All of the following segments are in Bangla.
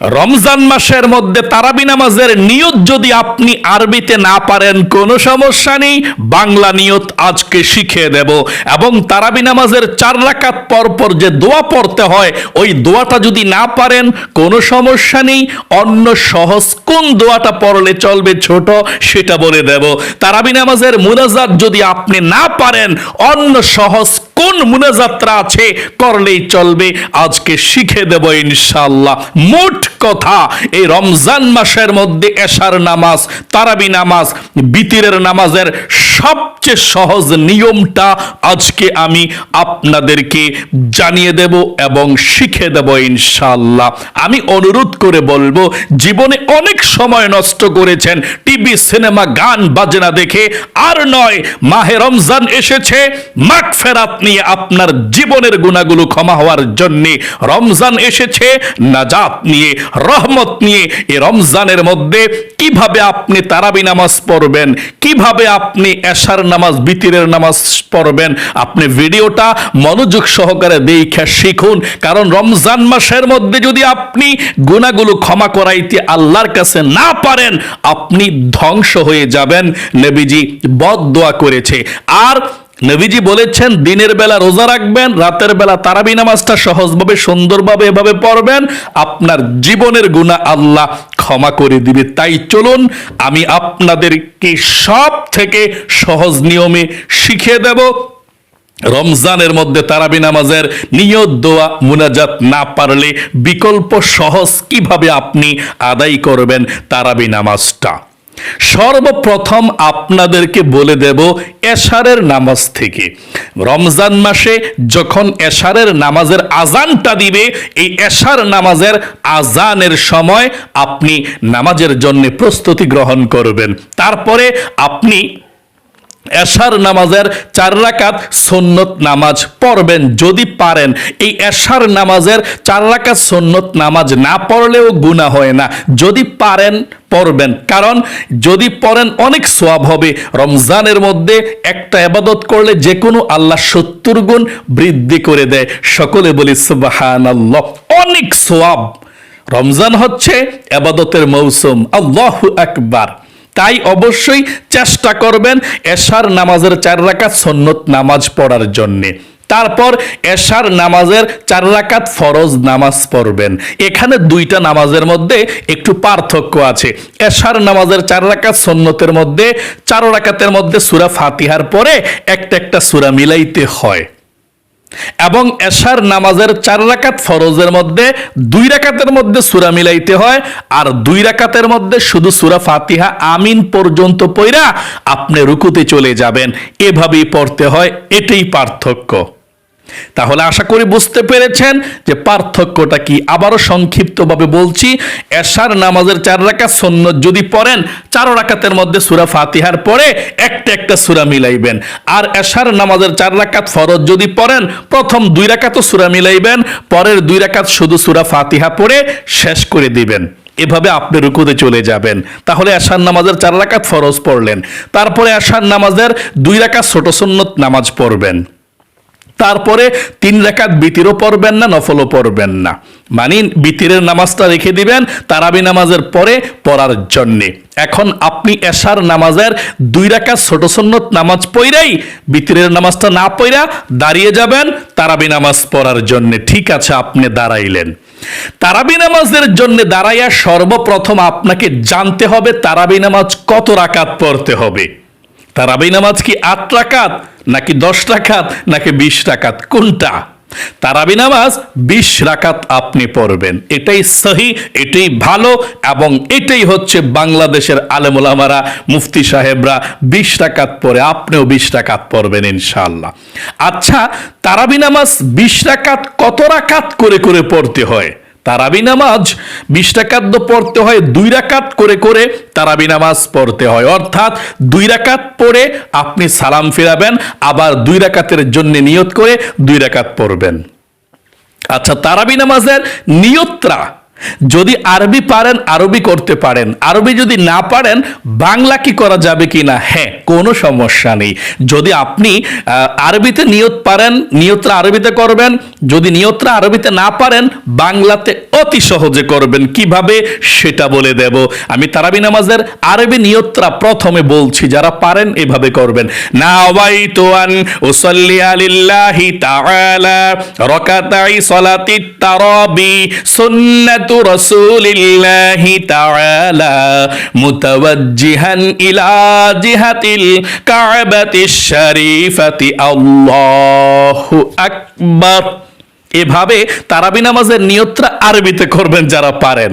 রমজান মাসের মধ্যে তারাবি নামাজের নিয়ত যদি আপনি আরবিতে না পারেন, কোনো সমস্যা নেই। বাংলা নিয়ত আজকে শিখিয়ে দেব। এবং তারাবি নামাজের চার রাকাত পর পর যে দোয়া পড়তে হয়, ওই দোয়াটা যদি না পারেন, কোনো সমস্যা নেই। অন্য সহজ কোন দোয়াটা পড়লে চলবে ছোট, সেটা বলে দেব। তারাবি নামাজের মুনাজাত যদি আপনি না পারেন, অন্য সহজ কোন মুনাজাত্রা আছে? করলেই চলবে। আজকে শিখে দেব ইনশাল্লাহ মোট কথা, এই রমজান মাসের মধ্যে এশার নামাজ, তারাবি নামাজ, বিতিরের নামাজের সবচেয়ে সহজ নিয়মটা আজকে আমি আপনাদেরকে জানিয়ে দেব এবং শিখে দেব ইনশাল্লাহ আমি অনুরোধ করে বলব, জীবনে অনেক সময় নষ্ট করেছেন, টিভি, সিনেমা, গান, বাজনা দেখে। আর নয়, মাহে রমজান এসেছে, মাঠ ফেরাত নিয়ে আপনার জীবনের গুণাগুলো ক্ষমা হওয়ার জন্য রমজান এসেছে, নাজাত নিয়ে, রহমত নিয়ে এই রমজানের মধ্যে কীভাবে আপনি তারাবি নামাজ পড়বেন, কীভাবে আপনি এশার নামাজ, বিতিরের নামাজ পড়বেন, আপনি ভিডিওটা মনোযোগ সহকারে দেখে শিখুন। কারণ রমজান মাসের মধ্যে যদি আপনি গুণাগুলো ক্ষমা করাইতে আল্লাহর কাছে না পারেন, আপনি ধ্বংস হয়ে যাবেন। নেবিজি বদ দোয়া করেছে। আর নবীজি বলেছেন, দিনের বেলা রোজা রাখবেন, রাতের বেলা তারাবি নামাজটা সহজভাবে, সুন্দরভাবে এভাবে পড়বেন। আপনার জীবনের গুণা আল্লাহ ক্ষমা করে দিবে। তাই চলুন, আমি আপনাদেরকে সব থেকে সহজ নিয়মে শিখিয়ে দেব। রমজানের মধ্যে তারাবি নামাজের নিয়ত, দোয়া, মুনাজাত না পারলে বিকল্প সহজ কীভাবে আপনি আদায় করবেন তারাবি নামাজটা? সর্বপ্রথম আপনাদেরকে বলে দেব এশারের নামাজ থেকে। রমজান মাসে যখন এশারের নামাজের আজানটা দিবে, এই এশার নামাজের আজানের সময় আপনি নামাজের জন্য প্রস্তুতি গ্রহণ করবেন। তারপরে আপনি এশার নামাজের চার রাকাত সন্নত নামাজ পড়বেন যদি পারেন। এই এশার নামাজের চার রাকাত সন্নত নামাজ না পড়লেও গুণা হয় না। যদি পারেন, পড়বেন। কারণ যদি পড়েন, অনেক সোয়াব হবে। রমজানের মধ্যে একটা আবাদত করলে যে কোনো আল্লাহ সত্তর গুণ বৃদ্ধি করে দেয়। সকলে বলি সুবাহান অনেক সোয়াব রমজান হচ্ছে আবাদতের মৌসুম। আল্লাহ আকবার। তাই অবশ্যই চেষ্টা করবেন এশার নামাজের চার রাকাত সন্নত নামাজ পড়ার জন্যে। তারপর এশার নামাজের চার রাকাত ফরজ নামাজ পড়বেন। এখানে দুইটা নামাজের মধ্যে একটু পার্থক্য আছে। এশার নামাজের চার রাকাত সন্নতের মধ্যে, চার রাকাতের মধ্যে সুরা ফাতিহার পরে একটা একটা সুরা মিলাইতে হয়। এবং এশার নামাজের চার রাকাত ফরজের মধ্যে, দুই রাকাতের মধ্যে সুরা মিলাইতে হয়, আর দুই রাকাতের মধ্যে শুধু সুরা ফাতিহা আমিন পর্যন্ত পইরা আপনি রুকুতে চলে যাবেন। এভাবেই পড়তে হয়, এটাই পার্থক্য। তাহলে আশা করি বুঝতে পেরেছেন যে পার্থক্যটা কি। আবারও সংক্ষিপ্তভাবে বলছি, এশার নামাজের চার রাকাত সন্ন্যত যদি পড়েন, চার রাকাতের মধ্যে সুরা ফাতিহার পরে একটা একটা সুরা মিলাইবেন। আর এশার নামাজের চার রাকাত ফরজ যদি পড়েন, প্রথম দুই রাকাতও সুরা মিলাইবেন, পরের দুই রাকাত শুধু সুরা ফাতিহা পড়ে শেষ করে দিবেন। এভাবে আপনি রুকুতে চলে যাবেন। তাহলে আশার নামাজের চার রাকাত ফরজ পড়লেন। তারপরে আশার নামাজের দুই রাকাত ছোট সুন্নত নামাজ পড়বেন। তারপরে তিন রেখাত বিতিরও পড়বেন না, নফলও পড়বেন না। মানে বিতিরের নামাজটা রেখে দিবেন তারাবি নামাজের পরে পড়ার জন্যে। এখন আপনি এশার নামাজের দুই রাকাত ছোট সন্নত নামাজ পইরাই বিতিরের নামাজটা না পইরা দাঁড়িয়ে যাবেন তারাবি নামাজ পড়ার জন্যে। ঠিক আছে, আপনি দাঁড়াইলেন। তারাবি নামাজের জন্য দাঁড়াইয়া সর্বপ্রথম আপনাকে জানতে হবে তারাবি নামাজ কত রাকাত পড়তে হবে। তারাবি নামাজ কি আট রাকাত, নাকি দশ রাকাত, নাকি বিশ রাকাত? কোনটা? তারাবি নামাজ বিশ রাকাত আপনি পড়বেন। এটাই সহি, এটাই ভালো, এবং এটাই হচ্ছে বাংলাদেশের আলেমুলামারা মুফতি সাহেবরা বিশ রাকাত পরে আপনিও বিশ রাকাত পড়বেন ইনশাল্লাহ আচ্ছা তারাবি নামাজ বিশ রাকাত কত রাকাত করে করে পড়তে হয়? তারাবি নামাজ বিশ রাকাত পড়তে হয়, দুই রাকাত করে করে তারাবি নামাজ পড়তে হয়। অর্থাৎ দুই রাকাত পড়ে আপনি সালাম ফেরাবেন, আবার দুই রাকাতের জন্য নিয়ত করে দুই রাকাত পড়বেন। আচ্ছা তারাবি নামাজের নিয়তরা যদি আরবি পারেন, আরবি করতে পারেন। আরবি যদি না পারেন, বাংলা কি করা যাবে কি না? হ্যাঁ কোনো সমস্যা নেই। যদি আপনি আরবিতে নিয়ত পারেন নিয়তরা আরবিতে করবেন। যদি নিয়তরা আরবিতে না পারেন, বাংলাতে অতি সহজে করবেন। কীভাবে? সেটা বলে দেব। আমি তারাবি নামাজের আরবি নিয়তরা প্রথমে বলছি, যারা পারেন এভাবে করবেন। সুন্নাতু রাসূলিল্লাহি তাআলা মুতাওয়াজ্জিহান ইলা জিহাতিল কাবাতিশ শরীফাতি আল্লাহু আকবার এভাবে তারাবি নামাজের নিয়তরা আরবিতে করবেন যারা পারেন।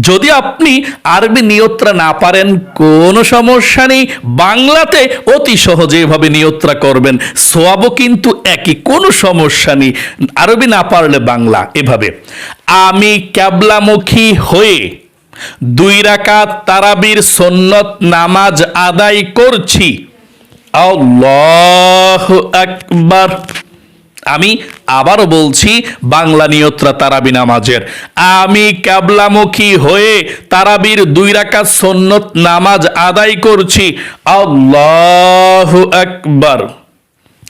যদি আপনি আরবি নিয়ত্রা না পারেন, কোনো সমস্যা নেই। বাংলাতে অতি সহজে এভাবে নিয়ত্রা করবেন। সোয়াবও কিন্তু একই, কোনো সমস্যা নেই। আরবি না পারলে বাংলা, এভাবে। আমি ক্যাবলামুখী হয়ে দুই রাকাত তারাবির সন্নত নামাজ আদায় করছি। আল্লাহ আকবার। আমি আবারও বলছি, বাংলা নিয়ত্রা তারাবি নামাজের। আমি ক্যাবলামুখী হয়ে তারাবির দুই রাকাত সন্নত নামাজ আদায় করছি। আল্লাহ আকবার।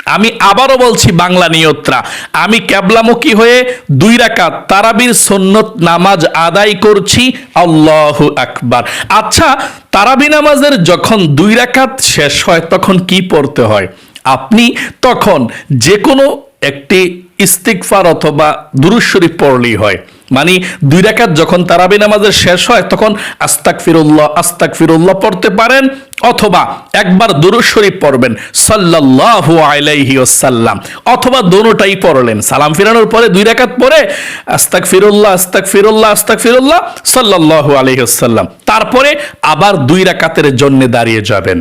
আমি আবারও বলছি, বাংলা নিয়ত্রা। আমি ক্যাবলামুখী হয়ে দুই রাকাত তারাবির সন্নত নামাজ আদায় করছি। আল্লাহ আকবার। আচ্ছা তারাবি নামাজের যখন দুই রাকাত শেষ হয়, তখন কি পড়তে হয়? আপনি তখন যে কোনো একটি ইস্তিকফার অথবা দুরুজ শরীফ পড়লেই হয়। মানে দুই রাকাত যখন তারাবি নামাজের শেষ হয়, তখন আস্তাক ফিরুল্লাহ আস্তাক ফিরুল্লাহ পড়তে পারেন অথবা একবার দুরুজ শরীফ পড়বেন, সাল্লাল্লাহু আলাইহি ওয়াসাল্লাম। অথবা দোনোটাই পড়লেন। সালাম ফিরানোর পরে দুই রাকাত পরে আস্তাক ফিরুল্লাহ আস্তাক ফিরুল্লাহ আস্তাক ফিরুল্লাহ সাল্লাল্লাহু আলাইহি ওয়াসাল্লাম। তারপরে আবার দুই রাকাতের জন্য দাঁড়িয়ে যাবেন।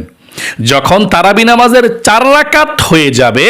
যখন তারাবি নামাজের চার রাকাত হয়ে যাবে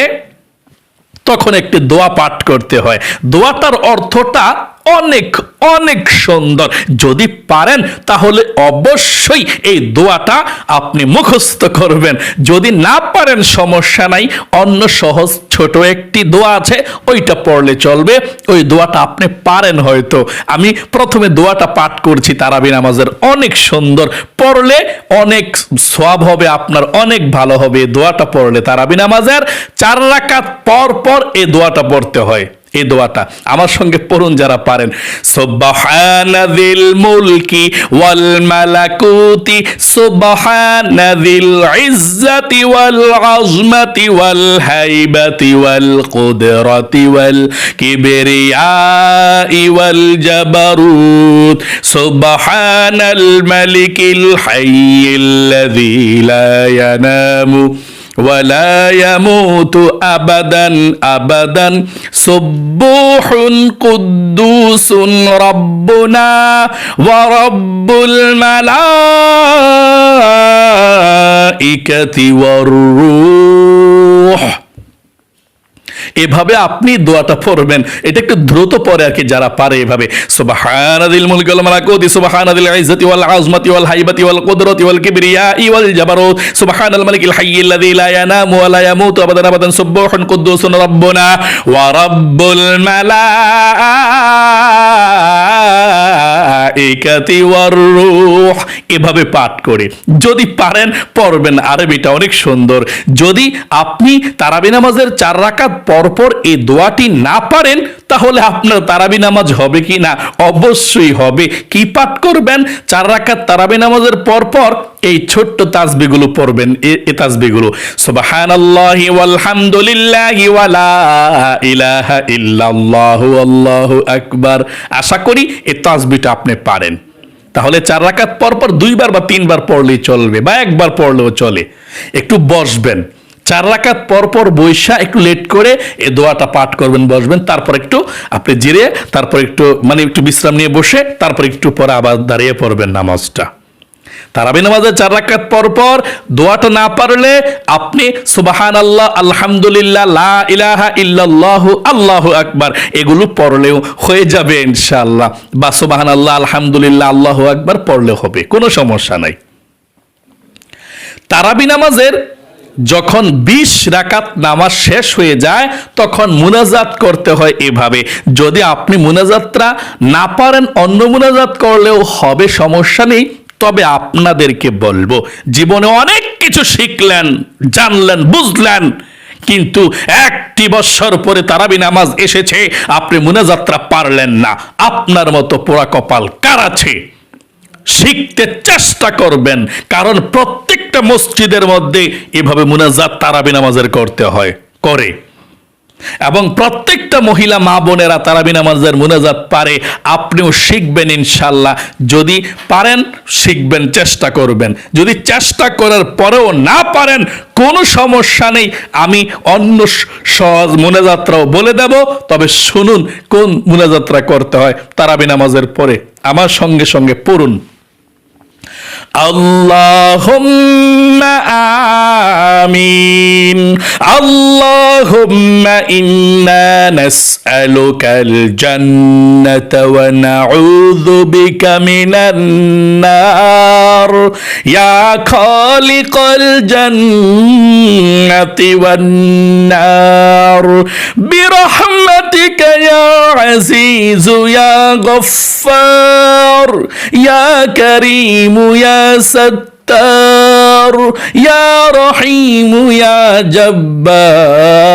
তখন একটি দোয়া পাঠ করতে হয়। দোয়াটার অর্থটা অনেক অনেক সুন্দর। যদি পারেন, তাহলে অবশ্যই এই দোয়াটা আপনি মুখস্থ করবেন। যদি না পারেন, সমস্যা নাই। অন্য সহজ ছোট একটি দোয়া আছে, ওইটা পড়লে চলবে। ওই দোয়াটা আপনি পারেন হয়তো। আমি প্রথমে দোয়াটা পাঠ করছি তারাবি নামাজের। অনেক সুন্দর। পড়লে অনেক সব হবে, আপনার অনেক ভালো হবে। দোয়াটা পড়লে তারাবি নামাজের চার রাকাত পর পর এই দোয়াটা পড়তে হয়। এই দোয়াটা আমার সঙ্গে পড়ুন যারা পারেন। সুবহানাযিল মুলকি ওয়াল মালাকুতি সুবহানাযিল ইজ্জাতি ওয়াল আযমাতি ওয়াল হাইবাতি ওয়াল কুদরাতি ওয়াল কিবরিয়াই ওয়াল জাবারুত। সুবহানাল মালিকিল হাইয়িল্লাযী লা ইয়ানামু ولا يموت ابدا ابدا. سبوح قدوس ربنا ورب الملائكة والروح. এভাবে আপনি দোয়াটা পড়বেন। এটা একটু দ্রুত পরে আর কি যারা পারে এভাবে। ওয়াল ওয়াল এভাবে পাঠ করে। যদি পারেন পড়বেন। আরবিটা অনেক সুন্দর। যদি আপনি তারাবি নামাজের চার রাকাত পরপর এই দোয়াটি না পারেন, তাহলে আপনার তারাবি নামাজ হবে কি না? অবশ্যই হবে। কি পাঠ করবেন? চার রাকাত তারাবি নামাজের পরপর এই ছোট্ট তাসবিগুলো পড়বেন, এ- তাসবিগুলো সুবহানাল্লাহি ওয়ালহামদুলিল্লাহি ওয়ালা ইলাহা ইল্লাল্লাহু আল্লাহু আকবার। আশা করি এই তাজবিটা আপনি পারেন। তাহলে চার রাকাত পর পর দুইবার বা তিনবার পড়লেই চলবে বা একবার পড়লেও চলে। একটু বসবেন। চার রাকাত পর পর বৈশা একটু লেট করে এই দোয়াটা পাঠ করবেন, বসবেন, তারপর একটু আপনি জিরে, তারপর একটু মানে একটু বিশ্রাম নিয়ে বসে, তারপর একটু পরে আবার দাঁড়িয়ে পড়বেন নামাজটা। তারাবি চার দোয়াটা না পারলে আপনি সুবাহান আল্লাহ আলহামদুলিল্লাহ, লা ইলাহা ইল্লাল্লাহু, আল্লাহু আকবার, এগুলো পড়লেও হয়ে যাবে ইনশাআল্লাহ। বা সুবাহান আল্লাহ আলহামদুলিল্লাহ, আল্লাহু আকবার পড়লেও হবে, কোনো সমস্যা নাই। তারাবি নামাজের যখন বিশ রাকাত নামাজ শেষ হয়ে যায়, তখন মুনাজাত করতে হয় এভাবে। যদি আপনি মুনাজাতটা না পারেন, অন্য মুনাজাত করলেও হবে, সমস্যা নেই। তবে আপনাদেরকে বলব, জীবনে অনেক কিছু শিখলেন, জানলেন, বুঝলেন, কিন্তু একটি বৎসর পরে তারাবি নামাজ এসেছে, আপনি মুনাজাত্রা পারলেন না। আপনার মতো পোড়া কপাল কার আছে? শিখতে চেষ্টা করবেন। কারণ প্রত্যেকটা মসজিদের মধ্যে এভাবে মুনাজাত, তারাবি নামাজের করতে হয়, করে। এবং প্রত্যেকটা মহিলা, মা বোনেরা তারাবি নামাজের মুনাজাত পারে, আপনিও শিখবেন ইনশাল্লাহ যদি পারেন, শিখবেন, চেষ্টা করবেন। যদি চেষ্টা করার পরেও না পারেন, কোনো সমস্যা নেই। আমি অন্য সহজ মুনাজাত্রাও বলে দেব, তবে শুনুন কোন মুনাজাত্রা করতে হয় তারাবি নামাজের পরে। আমার সঙ্গে সঙ্গে পড়ুন। اللهم آمين. اللهم إنا نسألك الجنة ونعوذ بك من النار. يا خالق الجنة والنار. برحمتك يا عزيز يا غفار يا كريم يا ستار يا رحيم يا جبار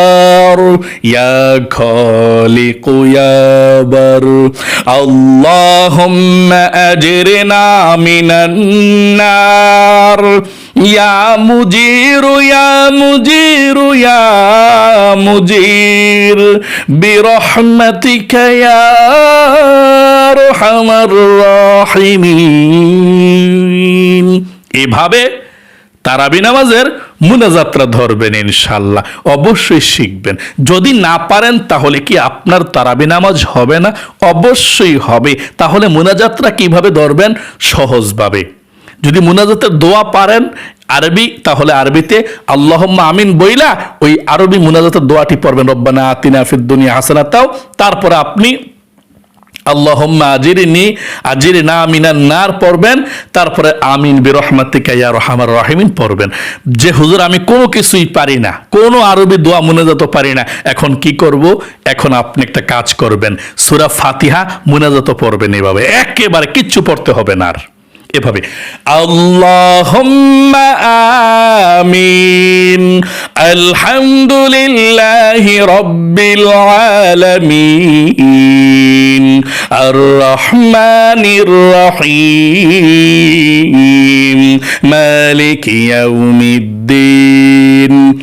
يا خالق يا بر. اللهم أجرنا من النار. يا مجير يا مجير يا مجير برحمتك يا أرحم الراحمين এভাবে তারাবি নামাজের মুনাজাত্রা ধরবেন ইনশাল্লাহ অবশ্যই শিখবেন যদি না পারেন তাহলে কি আপনার তারাবি নামাজ হবে না অবশ্যই হবে তাহলে মুনাজাত্রা কিভাবে ধরবেন সহজভাবে যদি মুনাজাতের দোয়া পারেন আরবি, তাহলে আরবিতে আল্লাহম্মা আমিন বইলা ওই আরবি মুনাজাতের দোয়াটি পড়বেন। রব্বানা আতিনা ফিদ দুনিয়া হাসানাতাও। তারপরে আপনি আল্লাহম্মা আজিরিনি আজিরি না মিনান নার পড়বেন। তারপরে আমিন বিরহমাতিকা ইয়া রহমার রহিমিন পড়বেন। যে হুজুর আমি কোনো কিছুই পারি না, কোনো আরবি দোয়া মুনাজাত পারি না, এখন কি করব? এখন আপনি একটা কাজ করবেন। সূরা ফাতিহা মুনাজাত পড়বেন এভাবে। একেবারে কিচ্ছু পড়তে হবে না আর। এভাবে। আল্লাহুম্মা আমিন। আলহামদুলিল্লাহি রাব্বিল আলামিন। আর রহমানির রহিম। মালিক ইয়াউমিদ্দিন।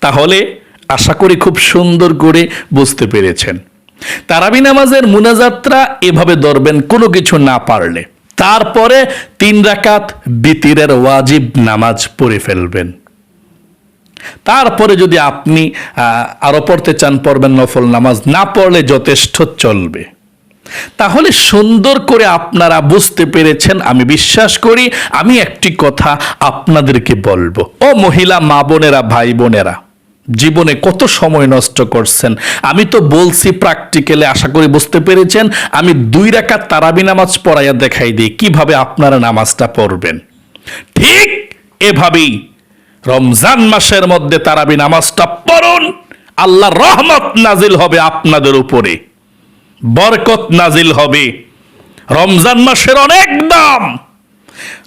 তাহলে আশা করি খুব সুন্দর করে বুঝতে পেরেছেন। তারাবি নামাজের মুনাজাত্রা এভাবে ধরবেন কোনো কিছু না পারলে। তারপরে তিন রাকাত বিতিরের ওয়াজিব নামাজ পড়ে ফেলবেন। তারপরে যদি আপনি আহ, আরও পড়তে চান পড়বেন নফল নামাজ না পড়লে যথেষ্ট চলবে। তাহলে সুন্দর করে আপনারা বুঝতে পেরেছেন, আমি বিশ্বাস করি, আমি একটি কথা আপনাদেরকে বলব। ও মহিলা, মা বোনেরা, ভাই বোনেরা, জীবনে কত সময় নষ্ট করছেন? আমি তো বলছি প্র্যাকটিক্যালে আশা করি বুঝতে পেরেছেন, আমি দুই রাকাত তারাবি নামাজ পড়াইয়া দেখাই দিই, কীভাবে আপনারা নামাজটা পড়বেন? ঠিক এভাবেই রমজান মাসের মধ্যে তারাবি নামাজটা পড়ুন আল্লাহ রহমত নাজিল হবে আপনাদের উপরে। বরকত নাজিল হবে। রমজান মাসের অনেক দাম।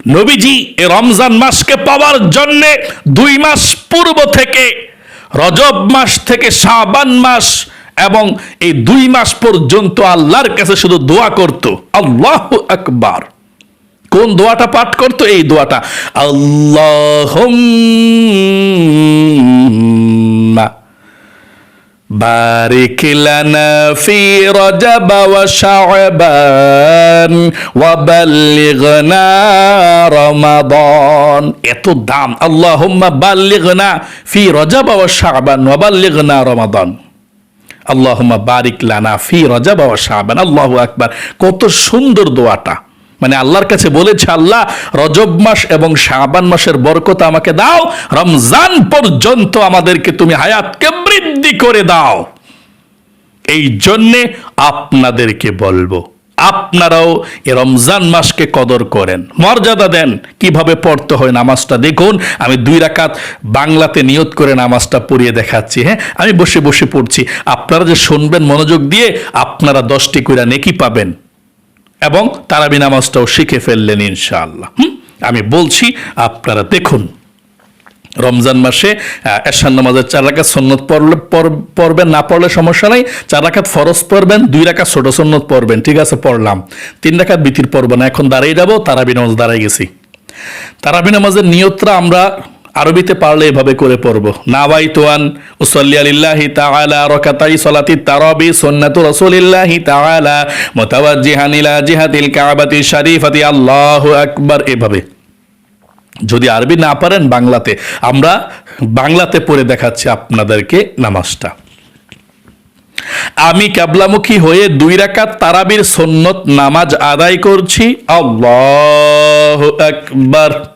নবীজি এ রমজান মাসকে পাওয়ার জন্যে দুই মাস পূর্ব থেকে, রজব মাস থেকে শাবান মাস এবং এই দুই মাস পর্যন্ত আল্লাহর কাছে শুধু দোয়া করত। আল্লাহ আকবার। কোন দোয়াটা পাঠ করতো? এই দোয়াটা আল্লাহ بارك لنا في رجب وشعبان وبلغنا رمضان এত দাম আল্লাহুম্মা বাল্লিগনা ফি রজব ওয়া শাবান ওয়া বাল্লিগনা রমাদান আল্লাহুম্মা বারিক লানা ফি রজব ওয়া শাবান আল্লাহু আকবার কত সুন্দর দোয়াটা মানে আল্লাহর কাছে বলেছে, আল্লাহ, রজব মাস এবং শাবান মাসের বরকত আমাকে দাও। রমজান পর্যন্ত আমাদেরকে তুমি হায়াতকে বৃদ্ধি করে দাও। এই জন্যে আপনাদেরকে বলব, আপনারাও এ রমজান মাসকে কদর করেন। মর্যাদা দেন, কীভাবে পড়তে হয় নামাজটা দেখুন। আমি দুই রাকাত বাংলাতে নিয়ত করে নামাজটা পড়িয়ে দেখাচ্ছি হ্যাঁ? আমি বসে বসে পড়ছি। আপনারা যে শুনবেন মনোযোগ দিয়ে, আপনারা দশটি কইরা নেকি পাবেন। এবং তারাবি নামাজটাও শিখে ফেললেন ইনশাআল্লাহ। হুম? আমি বলছি, আপনারা দেখুন। রমজান মাসে এশান নামাজের চার রাকাত সন্ন্যত পড়লে পড়বেন, না পড়লে সমস্যা নাই। চার রাকাত ফরজ পড়বেন, দুই রাকাত ছোট সন্ন্যত পড়বেন, ঠিক আছে, পড়লাম। তিন রাকাত বিতির পড়ব না, এখন দাঁড়িয়ে যাব, তারাবি নামাজ দাঁড়াই গেছি। তারাবি নামাজের নিয়তরা আমরা আরবিতে পারলে এভাবে করে পড়ব। নাবাই তোয়ান উসল্লি আলিল্লাহি তাআলা রাকাতাই সালাতি তারাবি সুন্নাতু রাসূলিল্লাহি তাআলা মুতাওয়াজ্জিহান ইলা জিহাতিল কাবাতি শরীফাতি। আল্লাহু আকবার। এভাবে। যদি আরবি না পারেন বাংলাতে, আমরা বাংলাতে পড়ে দেখাচ্ছি আপনাদেরকে নামাজটা। আমি ক্যাবলামুখী হয়ে দুই রাকাত তারাবির সন্নত নামাজ আদায় করছি। আল্লাহ আকবার।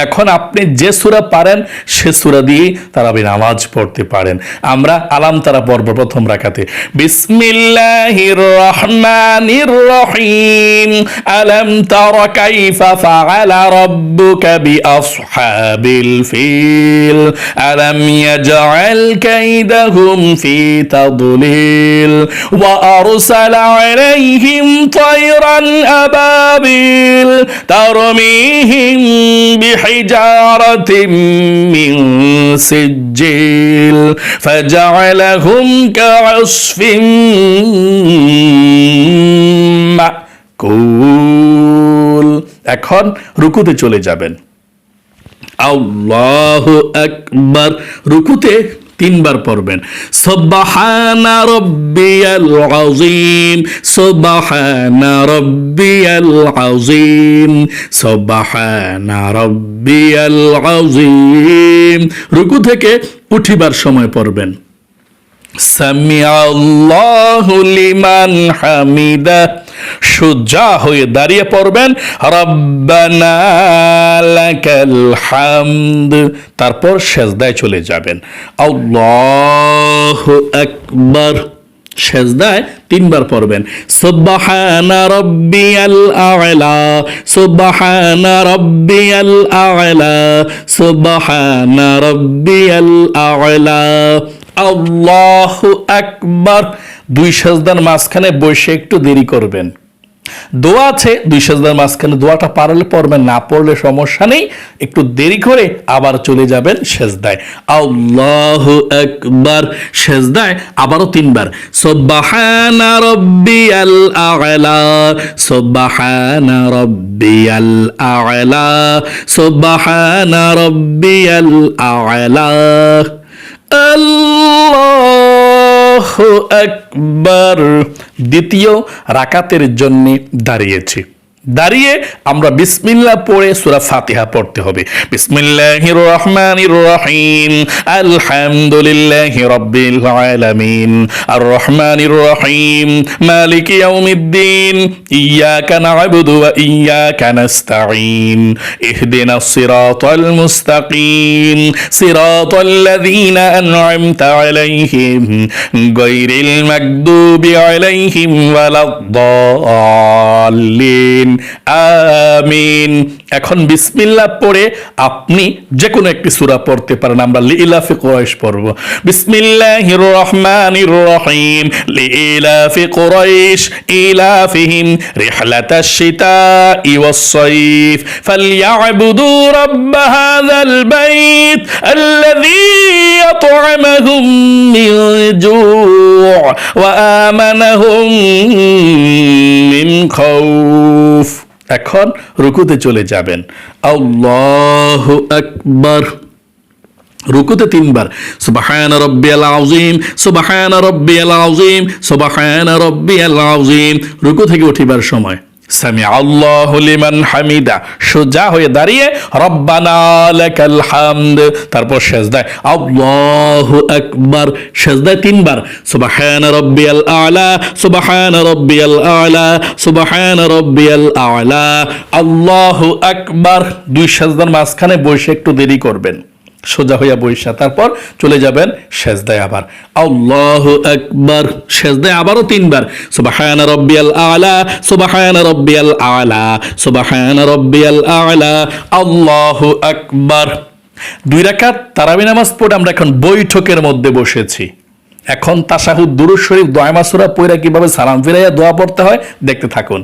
এখন আপনি যে সুরা পারেন সে সুরা দিয়ে তারাবি নামাজ পড়তে পারেন আমরা আলাম তারা পর্ব প্রথম রাখাতে বিসমিল্লাহির রহমানির রহিম আলাম তারা কাইফা ফাআলা রাব্বুকা বিআসহাবিল ফিল আলাম ইয়াজআল কাইদাহুম ফি তাদলিল ওয়া আরসালা আলাইহিম طيرا أبابيل ترميهم بحجارة من سجيل فجعلهم كعصف মাকুল এখন রুকুতে চলে যাবেন আল্লাহ আকবার রুকুতে তিনবার পড়বেন। সুবহানা রব্বিয়াল আজিম সুবহানা রব্বিয়াল আজিম সুবহানা রব্বিয়াল আজিম রুকু থেকে উঠিবার সময় পড়বেন। সামিআল্লাহু লিমান হামিদা। সুজা হয়ে দাঁড়িয়ে পড়বেন, রব্বানা লাকাল হামদ। তারপর সেজদায় চলে যাবেন। আল্লাহু আকবার। সেজদায় তিনবার পড়বেন। সুবহানা রব্বিয়াল আ'লা। সুবহানা রব্বিয়াল আ'লা। সুবহানা রব্বিয়াল আ'লা। আল্লাহু একবার দুই সেজদার মাঝখানে বসে একটু দেরি করবেন। দোয়া আছে, দুই সেজদার মাঝখানে দোয়াটা পারলে পড়বেন, না পড়লে সমস্যা নেই। একটু দেরি করে আবার চলে যাবেন সেজদায়। আল্লাহ একবার সেজদায় আবারও তিনবার। সুবহানা রব্বিয়াল আ'লা, সুবহানা রব্বিয়াল আ'লা, সুবহানা রব্বিয়াল আ'লা। আল্লাহ আল্লাহু আকবার। দ্বিতীয় রাকাতের জন্যে দাঁড়িয়েছি। দাঁড়িয়ে আমরা বিসমিল্লাহ পড়ে সূরা ফাতিহা পড়তে হবে। বিসমিল্লাহির রহমানির রহিম। আলহামদুলিল্লাহি রাব্বিল আলামিন। আর রহমানির রহিম। মালিকি ইয়াউমিদ্দিন। ইয়াকা না'বুদু ওয়া ইয়াকা নাস্তাঈন। ইহদিনাস সিরাতাল মুস্তাকিম। সিরাতাল লাযীনা আন'আমতা আলাইহিম। গায়রিল মাগদুবি আলাইহিম ওয়ালাদ-দাল্লিন। আমিন। এখন বিসমিল্লা পড়ে আপনি যে কোনো একটি সুরা পড়তে পারেন, আমরা লিলাফে কোরাইশ পড়ব। বিসমিল্লাহির রহমানির রহিম লিলাফে কোরাইশ, ইলাফিহিম রিহলাতাশ শিতাই ওয়াস সাইফ ফালইয়াবুদু রাব্ব হাযাল বাইত, আল্লাযী أطعمهم من جوع وآمنهم من خوف এখন রুকুতে চলে যাবেন আল্লাহ আকবার রুকুতে তিনবার সুবহান রব্বিয়াল আযীম সুবহান রব্বিয়াল আযীম সুবহান রব্বিয়াল আযীম রুকু থেকে উঠিবার সময় সোজা হয়ে দাঁড়িয়ে তারপর তিনবার, সুবহান রব্বিয়াল আলা, সুবহান রব্বিয়াল আলা, সুবহান রব্বিয়াল আলা, আল্লাহু আকবার। দুই সেজদার মাঝখানে বসে একটু দেরি করবেন। সোজা হইয়া বৈশা তারপর চলে যাবেন সেজদায় আবার। আল্লাহ আকবার। সেজদায় আবারও তিনবার। সুবাহান রব্বিয়াল আলা, সুবাহান রব্বিয়াল আলা, সুবাহান রব্বিয়াল আলা। আল্লাহ আকবার। দুই রাকাত তারাবি নামাজ পড়ে আমরা এখন বৈঠকের মধ্যে বসেছি। এখন তাসাহুদ দুরুদ শরীফ দোয়া মাসুরা কীভাবে সালাম ফিরাইয়া দোয়া পড়তে হয়, দেখতে থাকুন।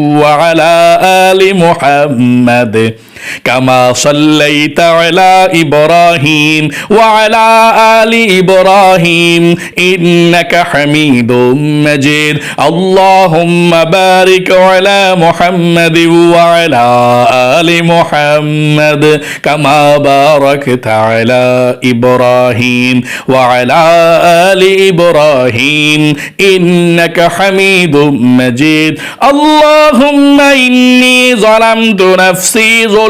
وعلى آل محمد. কামা সাল্লাইতা আলা ইব্রাহিম ওয়া আলা আলি ইব্রাহিম ইন্নাকা হামিদুম মাজিদ। আল্লাহুম্মা বারিক আলা মুহাম্মাদ ওয়া আলা আলি মুহাম্মাদ কামা বারাকতা আলা ইব্রাহিম ওয়া আলা আলি ইব্রাহিম ইন্নাকা হামিদুম মাজিদ। আল্লাহুম্মা ইন্নী যালামতু নাফসি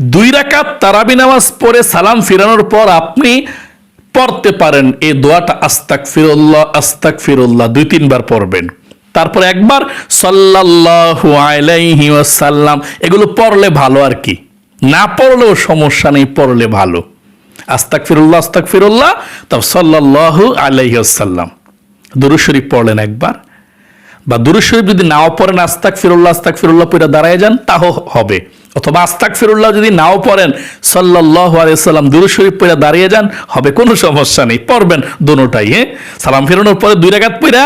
দুই রাকাত তারাবি নামাজ পড়ে সালাম ফিরানোর পর আপনি পড়তে পারেন। এই দোয়াটা আস্তাক ফিরুল্লাহ আস্তাক ফিরুল্লাহ দুই তিনবার পড়বেন। তারপর একবার সাল্লাল্লাহু আলাইহি ওয়াসাল্লাম, এগুলো পড়লে ভালো আর কি। না পড়লেও সমস্যা নেই, পড়লে ভালো। আস্তাক ফিরুল্লাহ আস্তাক ফিরুল্লাহ তারপর সাল্লাল্লাহু আলাইহি ওয়াসাল্লাম। দুরুদ শরীফ পড়লেন একবার। বা দুরুদ শরীফ যদি নাও পড়েন আস্তাক ফিরুল্লাহ আস্তাক ফিরুল্লাহ পড়ে দাঁড়ায় যান তাও হবে। অথবা আস্তাক ফিরুল্লাহ যদি নাও পড়েন সাল্লাহ আলাইসাল্লাম দূর শরীফ পড়ে দাঁড়িয়ে যান, হবে কোনো সমস্যা নেই, পড়বেন দুটাই হ্যাঁ? সালাম ফিরানোর পরে দুই রাকাত পড়া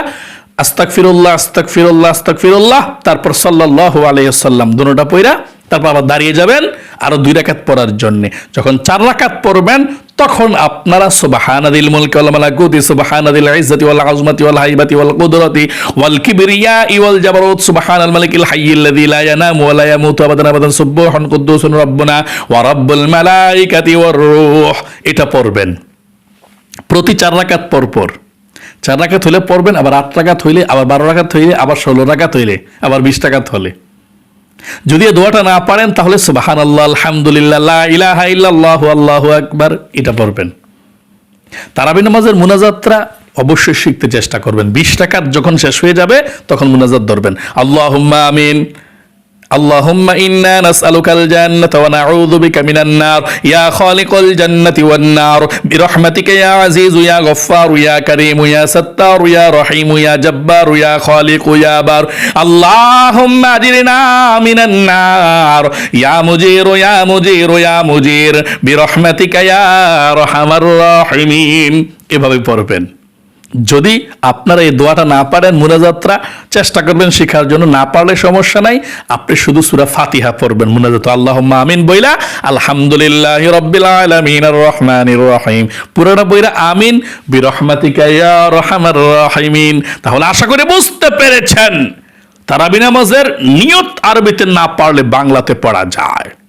আস্তাক ফিরুল্লাহ আস্তাক ফিরুল্লাহ আস্তাক ফিরুল্লাহ তারপর সাল্লাহ আলাইসাল্লাম দুটা পড়া তারপর আবার দাঁড়িয়ে যাবেন আরও দুই রাকাত পড়ার জন্যে। যখন চার রাকাত পড়বেন তখন আপনারা সুবহানাদিল মুলকি ওয়াল মালাকুতি, সুবহানাদিল ইজ্জতি ওয়াল আযমাতি ওয়াল হাইবাতি ওয়াল কুদরতি ওয়াল কিবরিয়া ওয়াল জাবারুত সুবহানাল মালিকিল হাইয়িল লাযী লা ইয়ানামু ওয়া লা ইয়ামুতু আবাদান আবাদান, সুবহান কুদ্দুসুন রাব্বুনা ওয়া রাব্বুল মালাইকাতি ওয়ার রূহ। এটা পড়বেন। প্রতি চার রাকাত পর পর। চার রাকাত হইলে পড়বেন, আবার আট রাকাত হইলে, আবার বারো রাকাত হইলে, আবার ষোলো রাকাত হইলে, আবার বিশ টাকাত হলে। যদি এ দোয়াটা না পারেন, তাহলে সুবাহান আল্লাহ আলহামদুলিল্লাহ ইলাহা আল্লাহু আকবার, এটা পড়বেন। তারাবি নামাজের মোনাজাত্রা অবশ্যই শিখতে চেষ্টা করবেন। বিশ টাকার যখন শেষ হয়ে যাবে, তখন মোনাজাত ধরবেন। আল্লাহ আমিন। আল্লাহুম্মা ইন্না নাসআলুকাল জান্নাতা ওয়া নাউযু বিকা মিনান নার। ইয়া খালিকাল জান্নাতি ওয়ান নার। বিরহমাতিকা ইয়া আজিজু ইয়া গফফারু, ইয়া কারীমু, ইয়া সাত্তারু, ইয়া রহিমু, ইয়া জব্বারু, ইয়া খালিকু, ইয়া বার। আল্লাহুম্মা আজরিনা মিনান নার। ইয়া মুজিরু ইয়া মুজিরু, ইয়া মুজির। বিরহমাতিকা ইয়া এভাবে পড়বেন। যদি আপনারা এই দোয়াটা না পারেন, মুনাজাতরা চেষ্টা করবেন শেখার জন্য। না পারলে সমস্যা নাই। আপনি শুধু সুরা ফাতিহা পড়বেন, মুনাজাত। আল্লাহ আমিন বইলা, আলহামদুলিল্লাহ রব্বিল আলামিন রহমানির রহিম। পুরোটা বইরা আমিন, বিরহমাতিকা ইয়া রহিমিন। তাহলে আশা করি বুঝতে পেরেছেন। তারাবি নামাজের নিয়ত আরবিতে না পারলে বাংলাতে পড়া যায়।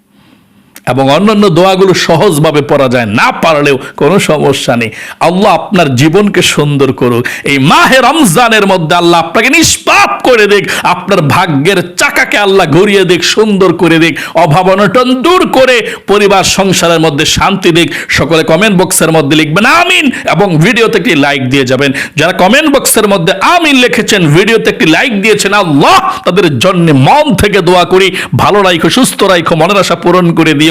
এবং অন্যান্য দোয়াগুলো সহজভাবে পড়া যায় না পারলেও কোনো সমস্যা নেই। আল্লাহ আপনার জীবনকে সুন্দর করুক। এই মাহে রমজানের মধ্যে আল্লাহ আপনাকে নিষ্পাপ করে দেখ আপনার ভাগ্যের চাকাকে আল্লাহ ঘুরিয়ে দেখ সুন্দর করে দেখ অভাব অনটন দূর করে পরিবার, সংসারের মধ্যে শান্তি দেখ সকলে কমেন্ট বক্সের মধ্যে লিখবেন আমিন এবং ভিডিওতে একটি লাইক দিয়ে যাবেন। যারা কমেন্ট বক্সের মধ্যে আমিন লিখেছেন, ভিডিওতে একটি লাইক দিয়েছেন, আল্লাহ তাদের জন্য মন থেকে দোয়া করি। ভালো রাখো সুস্থ রাখো মনের আশা পূরণ করে দিও।